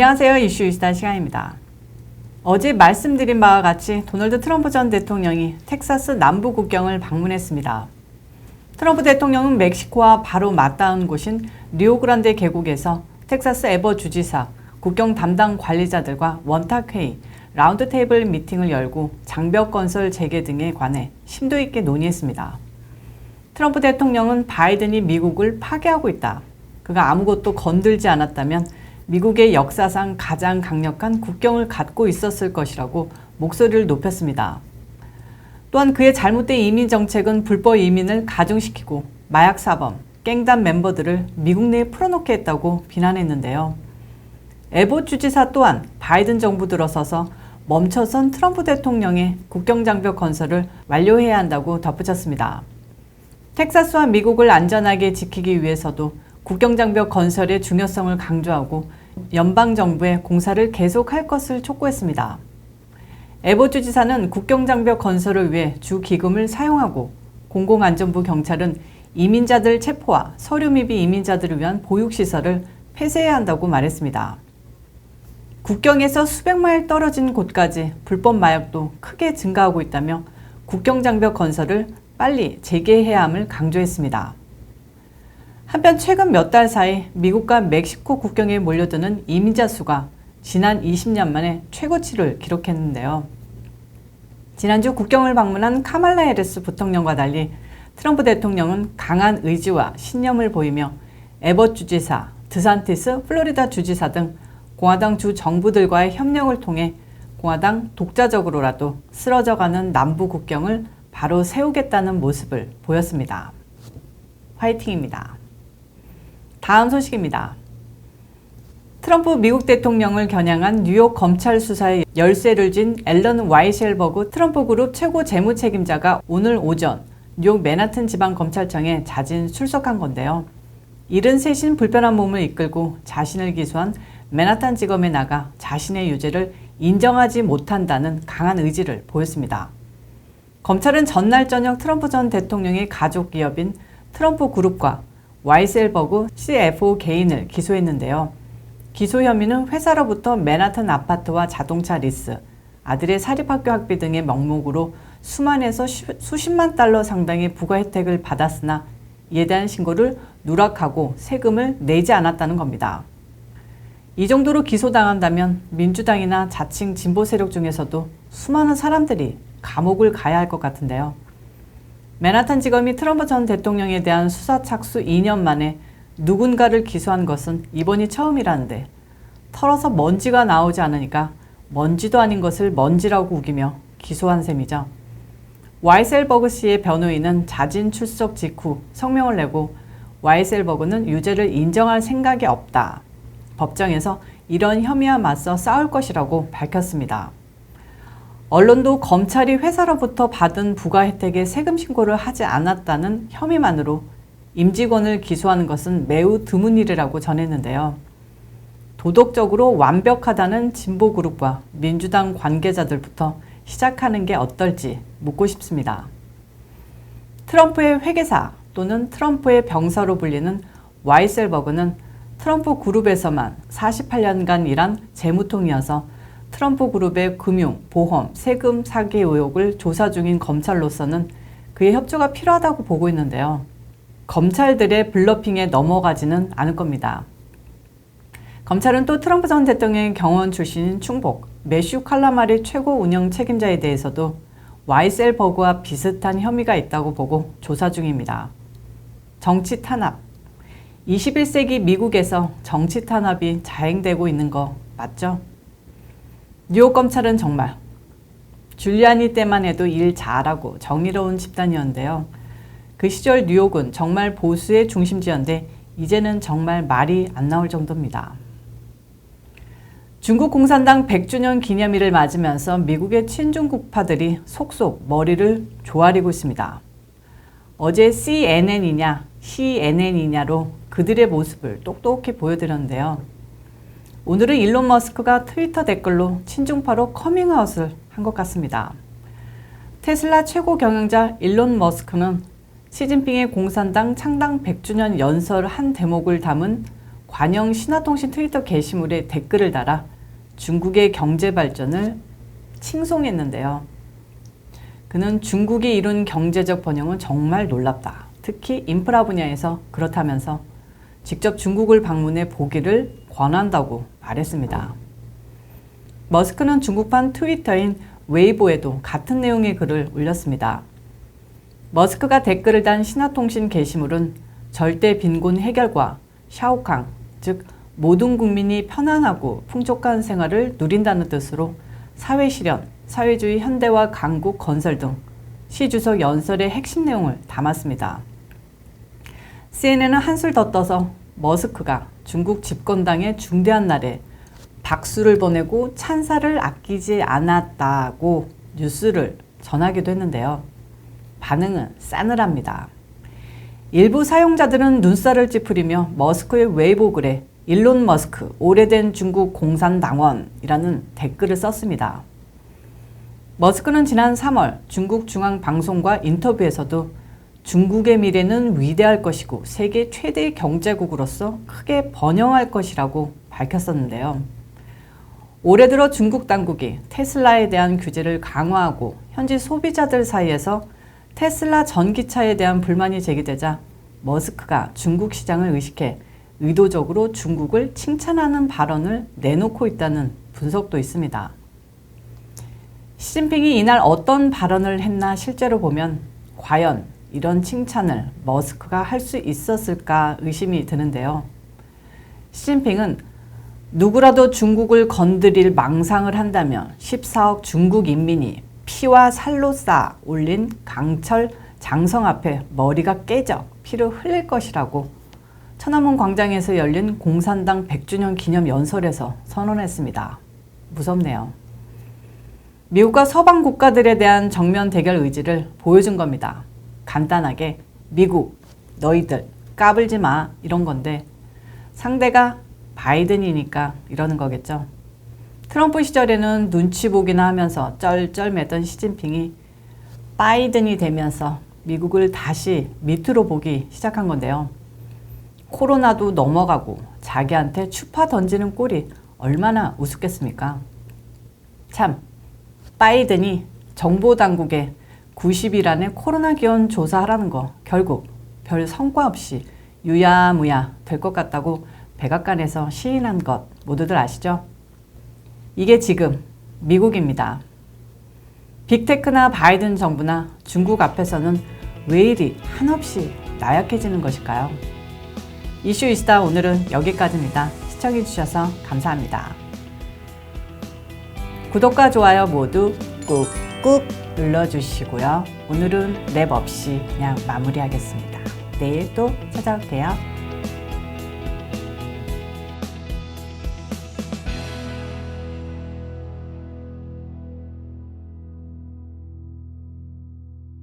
안녕하세요. 이슈 이스타 시간입니다. 어제 말씀드린 바와 같이 도널드 트럼프 전 대통령이 텍사스 남부 국경을 방문했습니다. 트럼프 대통령은 멕시코와 바로 맞닿은 곳인 리오그란데 계곡에서 텍사스 에버 주지사, 국경 담당 관리자들과 원탁회의, 라운드 테이블 미팅을 열고 장벽 건설 재개 등에 관해 심도 있게 논의했습니다. 트럼프 대통령은 바이든이 미국을 파괴하고 있다. 그가 아무것도 건들지 않았다면 미국의 역사상 가장 강력한 국경을 갖고 있었을 것이라고 목소리를 높였습니다. 또한 그의 잘못된 이민 정책은 불법 이민을 가중시키고 마약 사범, 깽단 멤버들을 미국 내에 풀어놓게 했다고 비난했는데요. 에보 주지사 또한 바이든 정부 들어서서 멈춰선 트럼프 대통령의 국경장벽 건설을 완료해야 한다고 덧붙였습니다. 텍사스와 미국을 안전하게 지키기 위해서도 국경장벽 건설의 중요성을 강조하고 연방정부의 공사를 계속할 것을 촉구했습니다. 에보 주지사는 국경장벽 건설을 위해 주 기금을 사용하고 공공안전부 경찰은 이민자들 체포와 서류 미비 이민자들을 위한 보육시설을 폐쇄해야 한다고 말했습니다. 국경에서 수백 마일 떨어진 곳까지 불법 마약도 크게 증가하고 있다며 국경장벽 건설을 빨리 재개해야 함을 강조했습니다. 한편 최근 몇 달 사이 미국과 멕시코 국경에 몰려드는 이민자 수가 지난 20년 만에 최고치를 기록했는데요. 지난주 국경을 방문한 카말라 헤르스 부통령과 달리 트럼프 대통령은 강한 의지와 신념을 보이며 에버 주지사, 드산티스 플로리다 주지사 등 공화당 주 정부들과의 협력을 통해 공화당 독자적으로라도 쓰러져가는 남부 국경을 바로 세우겠다는 모습을 보였습니다. 화이팅입니다. 다음 소식입니다. 트럼프 미국 대통령을 겨냥한 뉴욕 검찰 수사에 열쇠를 쥔 앨런 와이셸버그 트럼프 그룹 최고 재무 책임자가 오늘 오전 뉴욕 맨하튼 지방 검찰청에 자진 출석한 건데요. 73인 불편한 몸을 이끌고 자신을 기소한 맨하탄 지검에 나가 자신의 유죄를 인정하지 못한다는 강한 의지를 보였습니다. 검찰은 전날 저녁 트럼프 전 대통령의 가족 기업인 트럼프 그룹과 와이셀버그 CFO 개인을 기소했는데요. 기소 혐의는 회사로부터 맨하튼 아파트와 자동차 리스, 아들의 사립학교 학비 등의 명목으로 수만에서 수십만 달러 상당의 부가 혜택을 받았으나 이에 대한 신고를 누락하고 세금을 내지 않았다는 겁니다. 이 정도로 기소당한다면 민주당이나 자칭 진보 세력 중에서도 수많은 사람들이 감옥을 가야 할 것 같은데요. 맨하탄 지검이 트럼프 전 대통령에 대한 수사 착수 2년 만에 누군가를 기소한 것은 이번이 처음이라는데 털어서 먼지가 나오지 않으니까 먼지도 아닌 것을 먼지라고 우기며 기소한 셈이죠. 와이셀버그 씨의 변호인은 자진 출석 직후 성명을 내고 와이셀버그는 유죄를 인정할 생각이 없다. 법정에서 이런 혐의와 맞서 싸울 것이라고 밝혔습니다. 언론도 검찰이 회사로부터 받은 부가 혜택에 세금 신고를 하지 않았다는 혐의만으로 임직원을 기소하는 것은 매우 드문 일이라고 전했는데요. 도덕적으로 완벽하다는 진보 그룹과 민주당 관계자들부터 시작하는 게 어떨지 묻고 싶습니다. 트럼프의 회계사 또는 트럼프의 병사로 불리는 와이셀버그는 트럼프 그룹에서만 48년간 일한 재무통이어서 트럼프 그룹의 금융, 보험, 세금 사기 의혹을 조사 중인 검찰로서는 그의 협조가 필요하다고 보고 있는데요. 검찰들의 블러핑에 넘어가지는 않을 겁니다. 검찰은 또 트럼프 전 대통령의 경원 출신인 충복, 매슈 칼라마리 최고 운영 책임자에 대해서도 와이셀버그와 비슷한 혐의가 있다고 보고 조사 중입니다. 정치 탄압. 21세기 미국에서 정치 탄압이 자행되고 있는 거 맞죠? 뉴욕 검찰은 정말 줄리아니 때만 해도 일 잘하고 정의로운 집단이었는데요. 그 시절 뉴욕은 정말 보수의 중심지였는데 이제는 정말 말이 안 나올 정도입니다. 중국 공산당 100주년 기념일을 맞으면서 미국의 친중국파들이 속속 머리를 조아리고 있습니다. 어제 CNN이냐, CNN이냐로 그들의 모습을 똑똑히 보여드렸는데요. 오늘은 일론 머스크가 트위터 댓글로 친중파로 커밍아웃을 한 것 같습니다. 테슬라 최고 경영자 일론 머스크는 시진핑의 공산당 창당 100주년 연설 한 대목을 담은 관영 신화통신 트위터 게시물에 댓글을 달아 중국의 경제 발전을 칭송했는데요. 그는 중국이 이룬 경제적 번영은 정말 놀랍다. 특히 인프라 분야에서 그렇다면서 직접 중국을 방문해 보기를 권한다고 말했습니다. 머스크는 중국판 트위터인 웨이보에도 같은 내용의 글을 올렸습니다. 머스크가 댓글을 단 신화통신 게시물은 절대 빈곤 해결과 샤오캉, 즉 모든 국민이 편안하고 풍족한 생활을 누린다는 뜻으로 사회 실현, 사회주의 현대화 강국 건설 등 시 주석 연설의 핵심 내용을 담았습니다. CNN은 한술 더 떠서 머스크가 중국 집권당의 중대한 날에 박수를 보내고 찬사를 아끼지 않았다고 뉴스를 전하기도 했는데요. 반응은 싸늘합니다. 일부 사용자들은 눈살을 찌푸리며 머스크의 웨이보 글에 일론 머스크 오래된 중국 공산당원이라는 댓글을 썼습니다. 머스크는 지난 3월 중국 중앙방송과 인터뷰에서도 중국의 미래는 위대할 것이고 세계 최대 경제국으로서 크게 번영할 것이라고 밝혔었는데요. 올해 들어 중국 당국이 테슬라에 대한 규제를 강화하고 현지 소비자들 사이에서 테슬라 전기차에 대한 불만이 제기되자 머스크가 중국 시장을 의식해 의도적으로 중국을 칭찬하는 발언을 내놓고 있다는 분석도 있습니다. 시진핑이 이날 어떤 발언을 했나 실제로 보면 과연 이런 칭찬을 머스크가 할 수 있었을까 의심이 드는데요. 시진핑은 누구라도 중국을 건드릴 망상을 한다면 14억 중국 인민이 피와 살로 쌓아 올린 강철 장성 앞에 머리가 깨져 피를 흘릴 것이라고 천안문 광장에서 열린 공산당 100주년 기념 연설에서 선언했습니다. 무섭네요. 미국과 서방 국가들에 대한 정면 대결 의지를 보여준 겁니다. 간단하게 미국 너희들 까불지 마 이런 건데 상대가 바이든이니까 이러는 거겠죠. 트럼프 시절에는 눈치 보기나 하면서 쩔쩔매던 시진핑이 바이든이 되면서 미국을 다시 밑으로 보기 시작한 건데요. 코로나도 넘어가고 자기한테 추파 던지는 꼴이 얼마나 우습겠습니까? 참, 바이든이 정보 당국에 90일 안에 코로나 기원 조사하라는 거 결국 별 성과 없이 유야무야 될 것 같다고 백악관에서 시인한 것 모두들 아시죠? 이게 지금 미국입니다. 빅테크나 바이든 정부나 중국 앞에서는 왜 이리 한없이 나약해지는 것일까요? 이슈 이스타 오늘은 여기까지입니다. 시청해주셔서 감사합니다. 구독과 좋아요 모두 꾹꾹 눌러주시고요. 오늘은 랩 없이 그냥 마무리하겠습니다. 내일 또 찾아올게요.